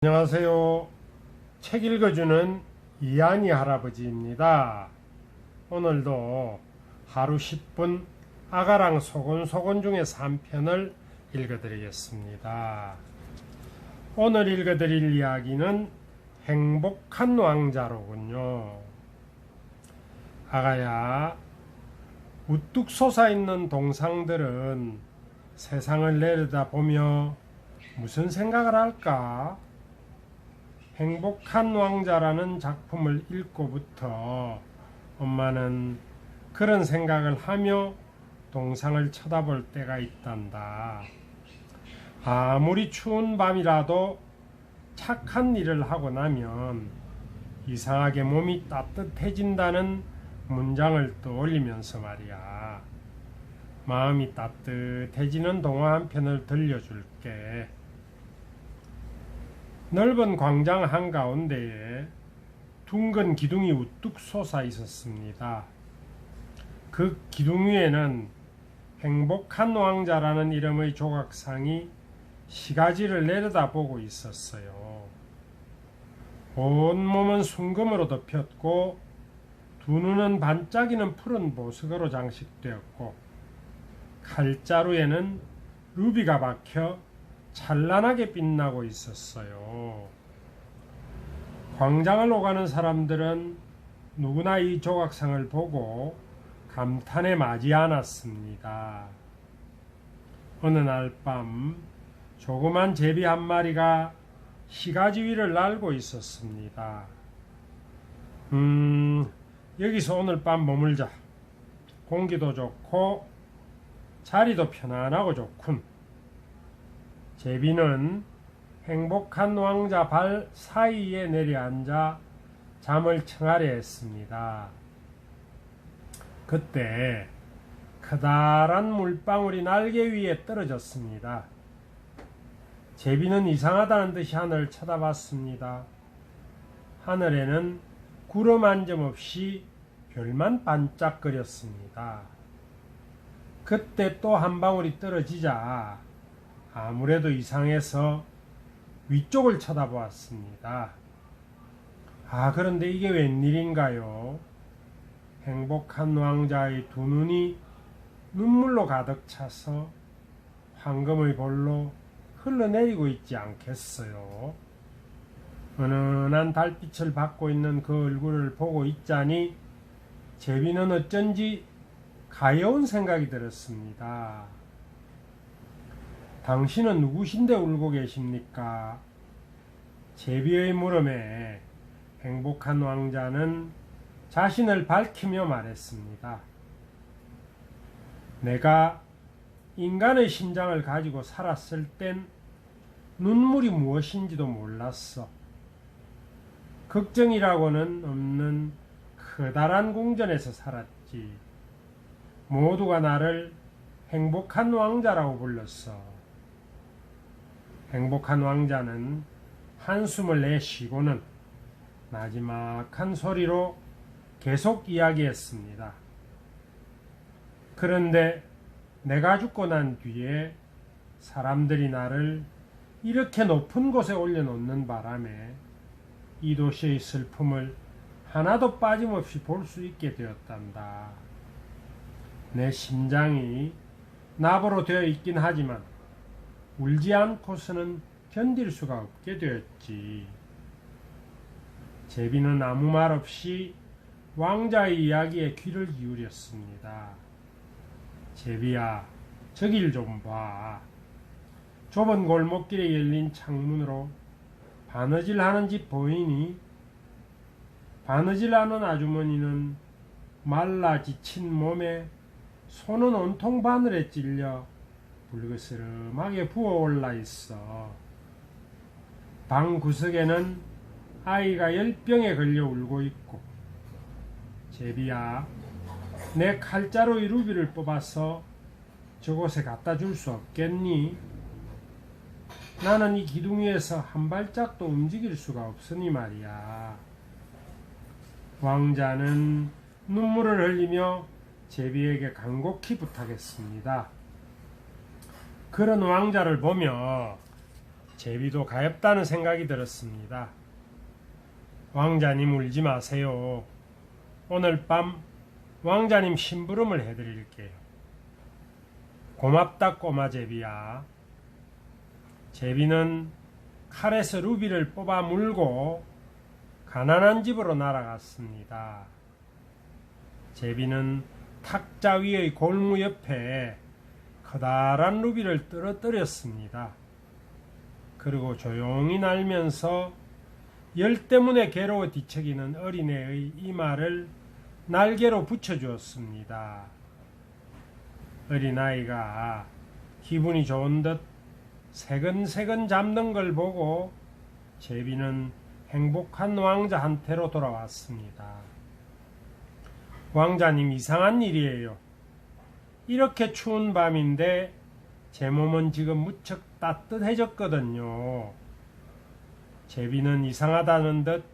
안녕하세요. 책 읽어주는 이한이 할아버지입니다. 오늘도 하루 10분 아가랑 소곤 소곤 중에서 한 편을 읽어드리겠습니다. 오늘 읽어드릴 이야기는 행복한 왕자로군요. 아가야, 우뚝 솟아있는 동상들은 세상을 내려다보며 무슨 생각을 할까? 행복한 왕자라는 작품을 읽고부터 엄마는 그런 생각을 하며 동상을 쳐다볼 때가 있단다. 아무리 추운 밤이라도 착한 일을 하고 나면 이상하게 몸이 따뜻해진다는 문장을 떠올리면서 말이야. 마음이 따뜻해지는 동화 한 편을 들려줄게. 넓은 광장 한가운데에 둥근 기둥이 우뚝 솟아 있었습니다. 그 기둥 위에는 행복한 왕자라는 이름의 조각상이 시가지를 내려다보고 있었어요. 온몸은 순금으로 덮였고 두 눈은 반짝이는 푸른 보석으로 장식되었고 칼자루에는 루비가 박혀 찬란하게 빛나고 있었어요. 광장을 오가는 사람들은 누구나 이 조각상을 보고 감탄에 맞이 않았습니다. 어느 날 밤 조그만 제비 한 마리가 시가지 위를 날고 있었습니다. 음, 여기서 오늘 밤 머물자. 공기도 좋고 자리도 편안하고 좋군. 제비는 행복한 왕자 발 사이에 내려앉아 잠을 청하려 했습니다. 그때 커다란 물방울이 날개 위에 떨어졌습니다. 제비는 이상하다는 듯이 하늘을 쳐다봤습니다. 하늘에는 구름 한 점 없이 별만 반짝거렸습니다. 그때 또 한 방울이 떨어지자 아무래도 이상해서 위쪽을 쳐다보았습니다. 아, 그런데 이게 웬일인가요? 행복한 왕자의 두 눈이 눈물로 가득 차서 황금의 볼로 흘러내리고 있지 않겠어요? 은은한 달빛을 받고 있는 그 얼굴을 보고 있자니 제비는 어쩐지 가여운 생각이 들었습니다. 당신은 누구신데 울고 계십니까? 제비의 물음에 행복한 왕자는 자신을 밝히며 말했습니다. 내가 인간의 심장을 가지고 살았을 땐 눈물이 무엇인지도 몰랐어. 걱정이라고는 없는 커다란 궁전에서 살았지. 모두가 나를 행복한 왕자라고 불렀어. 행복한 왕자는 한숨을 내쉬고는 마지막 한 소리로 계속 이야기했습니다. 그런데 내가 죽고 난 뒤에 사람들이 나를 이렇게 높은 곳에 올려놓는 바람에 이 도시의 슬픔을 하나도 빠짐없이 볼 수 있게 되었단다. 내 심장이 나보로 되어 있긴 하지만 울지 않고서는 견딜 수가 없게 되었지. 제비는 아무 말 없이 왕자의 이야기에 귀를 기울였습니다. 제비야, 저길 좀 봐. 좁은 골목길에 열린 창문으로 바느질 하는 집 보이니? 바느질 하는 아주머니는 말라 지친 몸에 손은 온통 바늘에 찔려 불그스름하게 부어올라 있어. 방 구석에는 아이가 열병에 걸려 울고 있고, 제비야, 내 칼자루의 루비를 뽑아서 저곳에 갖다 줄 수 없겠니? 나는 이 기둥 위에서 한 발짝도 움직일 수가 없으니 말이야. 왕자는 눈물을 흘리며 제비에게 간곡히 부탁했습니다. 그런 왕자를 보며 제비도 가엾다는 생각이 들었습니다. 왕자님 울지 마세요. 오늘 밤 왕자님 심부름을 해드릴게요. 고맙다 꼬마 제비야. 제비는 칼에서 루비를 뽑아 물고 가난한 집으로 날아갔습니다. 제비는 탁자 위의 골무 옆에 커다란 루비를 떨어뜨렸습니다. 그리고 조용히 날면서 열 때문에 괴로워 뒤척이는 어린애의 이마를 날개로 붙여주었습니다. 어린아이가 기분이 좋은 듯 새근새근 잡는 걸 보고 제비는 행복한 왕자한테로 돌아왔습니다. 왕자님 이상한 일이에요. 이렇게 추운 밤인데 제 몸은 지금 무척 따뜻해졌거든요. 제비는 이상하다는 듯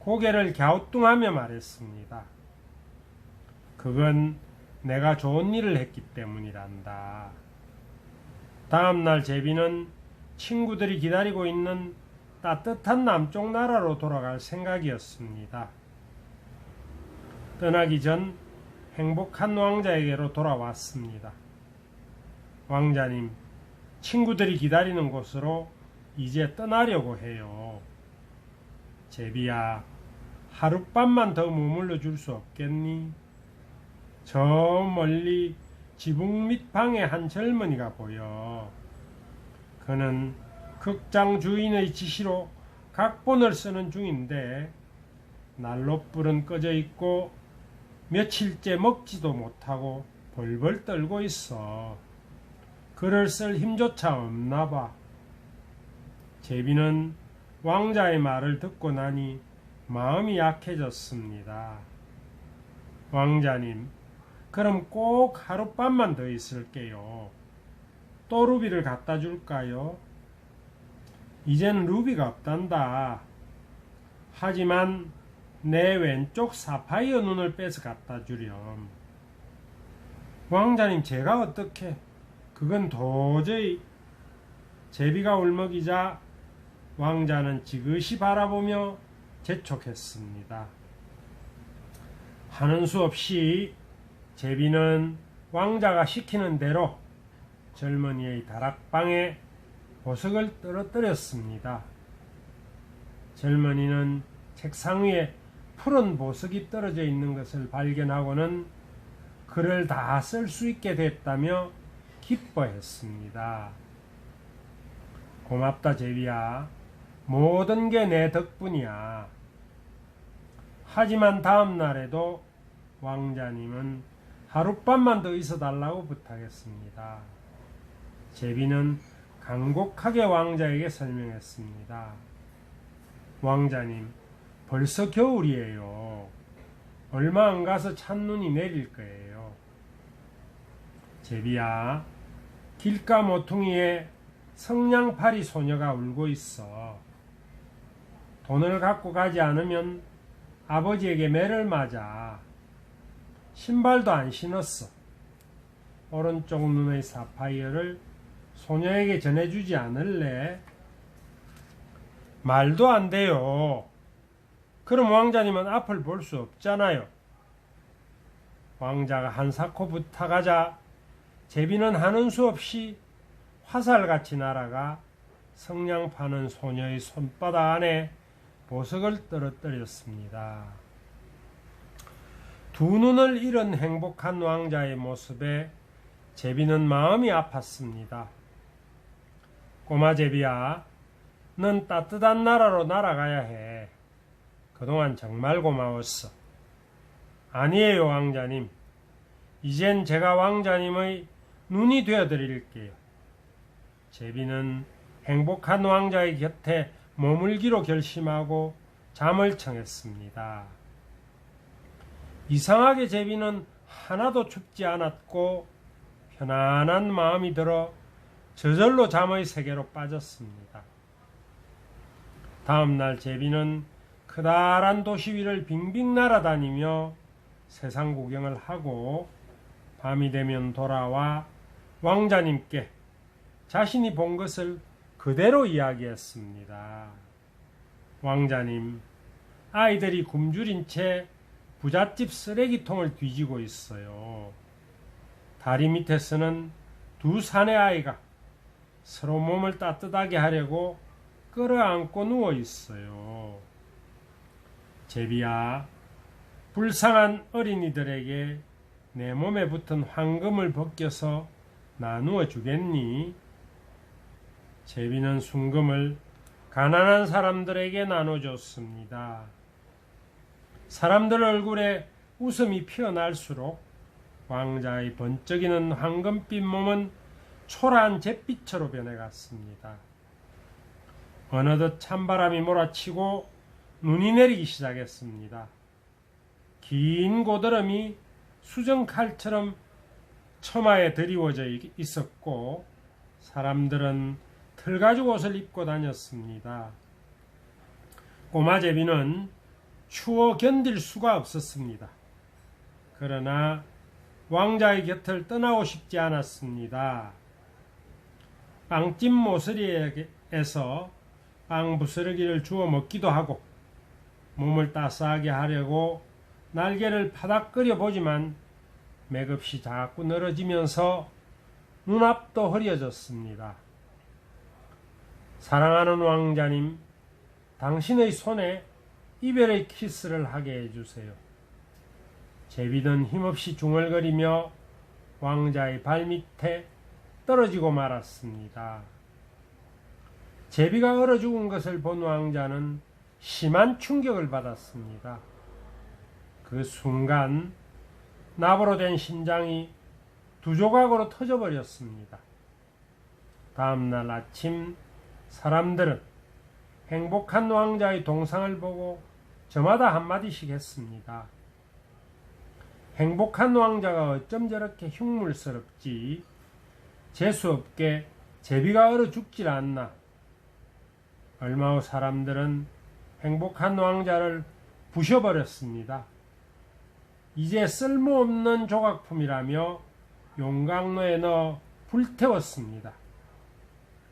고개를 갸우뚱하며 말했습니다. 그건 내가 좋은 일을 했기 때문이란다. 다음날 제비는 친구들이 기다리고 있는 따뜻한 남쪽 나라로 돌아갈 생각이었습니다. 떠나기 전 행복한 왕자에게로 돌아왔습니다. 왕자님, 친구들이 기다리는 곳으로 이제 떠나려고 해요. 제비야, 하룻밤만 더 머물러 줄 수 없겠니? 저 멀리 지붕 밑방에 한 젊은이가 보여. 그는 극장 주인의 지시로 각본을 쓰는 중인데 난로불은 꺼져 있고 며칠째 먹지도 못하고 벌벌 떨고 있어. 글을 쓸 힘조차 없나 봐. 제비는 왕자의 말을 듣고 나니 마음이 약해졌습니다. 왕자님, 그럼 꼭 하룻밤만 더 있을게요. 또 루비를 갖다 줄까요? 이젠 루비가 없단다. 하지만 내 왼쪽 사파이어 눈을 빼서 갖다 주렴. 왕자님, 제가 어떻게? 그건 도저히 제비가 울먹이자 왕자는 지그시 바라보며 재촉했습니다. 하는 수 없이 제비는 왕자가 시키는 대로 젊은이의 다락방에 보석을 떨어뜨렸습니다. 젊은이는 책상 위에 푸른 보석이 떨어져 있는 것을 발견하고는 글을 다 쓸 수 있게 됐다며 기뻐했습니다. 고맙다 제비야. 모든 게 내 덕분이야. 하지만 다음 날에도 왕자님은 하룻밤만 더 있어 달라고 부탁했습니다. 제비는 간곡하게 왕자에게 설명했습니다. 왕자님, 벌써 겨울이에요. 얼마 안 가서 찬눈이 내릴 거예요. 제비야, 길가 모퉁이에 성냥팔이 소녀가 울고 있어. 돈을 갖고 가지 않으면 아버지에게 매를 맞아. 신발도 안 신었어. 오른쪽 눈의 사파이어를 소녀에게 전해주지 않을래? 말도 안 돼요. 그럼 왕자님은 앞을 볼 수 없잖아요. 왕자가 한사코 부탁하자 제비는 하는 수 없이 화살같이 날아가 성냥 파는 소녀의 손바닥 안에 보석을 떨어뜨렸습니다. 두 눈을 잃은 행복한 왕자의 모습에 제비는 마음이 아팠습니다. 꼬마 제비야, 넌 따뜻한 나라로 날아가야 해. 그동안 정말 고마웠어. 아니에요, 왕자님. 이젠 제가 왕자님의 눈이 되어드릴게요. 제비는 행복한 왕자의 곁에 머물기로 결심하고 잠을 청했습니다. 이상하게 제비는 하나도 춥지 않았고 편안한 마음이 들어 저절로 잠의 세계로 빠졌습니다. 다음 날 제비는 크다란 도시 위를 빙빙 날아다니며 세상 구경을 하고 밤이 되면 돌아와 왕자님께 자신이 본 것을 그대로 이야기했습니다. 왕자님, 아이들이 굶주린 채 부잣집 쓰레기통을 뒤지고 있어요. 다리 밑에서는 두 사내 아이가 서로 몸을 따뜻하게 하려고 끌어안고 누워 있어요. 제비야, 불쌍한 어린이들에게 내 몸에 붙은 황금을 벗겨서 나누어 주겠니? 제비는 순금을 가난한 사람들에게 나눠줬습니다. 사람들 얼굴에 웃음이 피어날수록 왕자의 번쩍이는 황금빛 몸은 초라한 잿빛으로 변해갔습니다. 어느덧 찬바람이 몰아치고 눈이 내리기 시작했습니다. 긴 고드름이 수정칼처럼 처마에 드리워져 있었고 사람들은 털가죽 옷을 입고 다녔습니다. 꼬마제비는 추워 견딜 수가 없었습니다. 그러나 왕자의 곁을 떠나고 싶지 않았습니다. 빵찜 모서리에서 빵 부스러기를 주워 먹기도 하고 몸을 따스하게 하려고 날개를 파닥거려 보지만 맥없이 자꾸 늘어지면서 눈앞도 흐려졌습니다. 사랑하는 왕자님, 당신의 손에 이별의 키스를 하게 해주세요. 제비는 힘없이 중얼거리며 왕자의 발밑에 떨어지고 말았습니다. 제비가 얼어 죽은 것을 본 왕자는 심한 충격을 받았습니다. 그 순간 나무로 된 심장이 두 조각으로 터져버렸습니다. 다음날 아침 사람들은 행복한 왕자의 동상을 보고 저마다 한마디씩 했습니다. 행복한 왕자가 어쩜 저렇게 흉물스럽지? 재수없게 제비가 얼어 죽질 않나? 얼마 후 사람들은 행복한 왕자를 부셔버렸습니다. 이제 쓸모없는 조각품이라며 용광로에 넣어 불태웠습니다.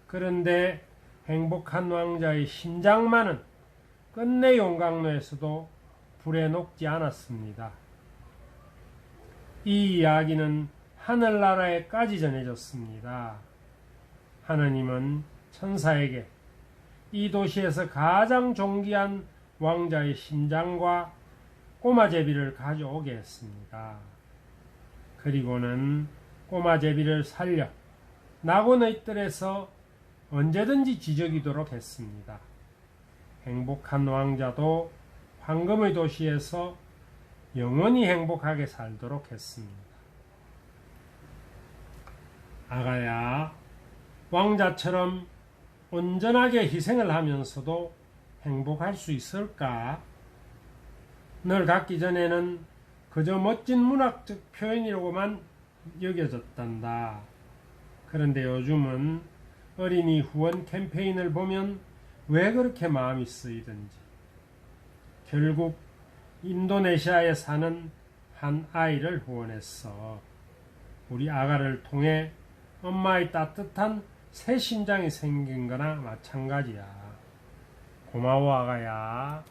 그런데 행복한 왕자의 심장만은 끝내 용광로에서도 불에 녹지 않았습니다. 이 이야기는 하늘나라에까지 전해졌습니다. 하느님은 천사에게 이 도시에서 가장 존귀한 왕자의 심장과 꼬마 제비를 가져오게 했습니다. 그리고는 꼬마 제비를 살려 낙원의 뜰에서 언제든지 지저귀도록 했습니다. 행복한 왕자도 황금의 도시에서 영원히 행복하게 살도록 했습니다. 아가야, 왕자처럼 온전하게 희생을 하면서도 행복할 수 있을까? 널 갖기 전에는 그저 멋진 문학적 표현이라고만 여겨졌단다. 그런데 요즘은 어린이 후원 캠페인을 보면 왜 그렇게 마음이 쓰이든지. 결국 인도네시아에 사는 한 아이를 후원했어. 우리 아가를 통해 엄마의 따뜻한 새 심장이 생긴 거나 마찬가지야. 고마워, 아가야.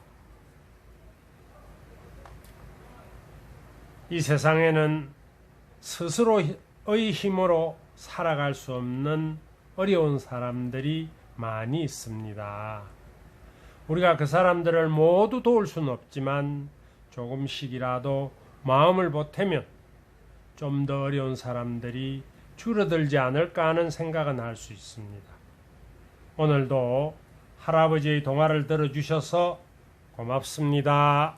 이 세상에는 스스로의 힘으로 살아갈 수 없는 어려운 사람들이 많이 있습니다. 우리가 그 사람들을 모두 도울 수는 없지만 조금씩이라도 마음을 보태면 좀 더 어려운 사람들이 줄어들지 않을까 하는 생각은 할 수 있습니다. 오늘도 할아버지의 동화를 들어주셔서 고맙습니다.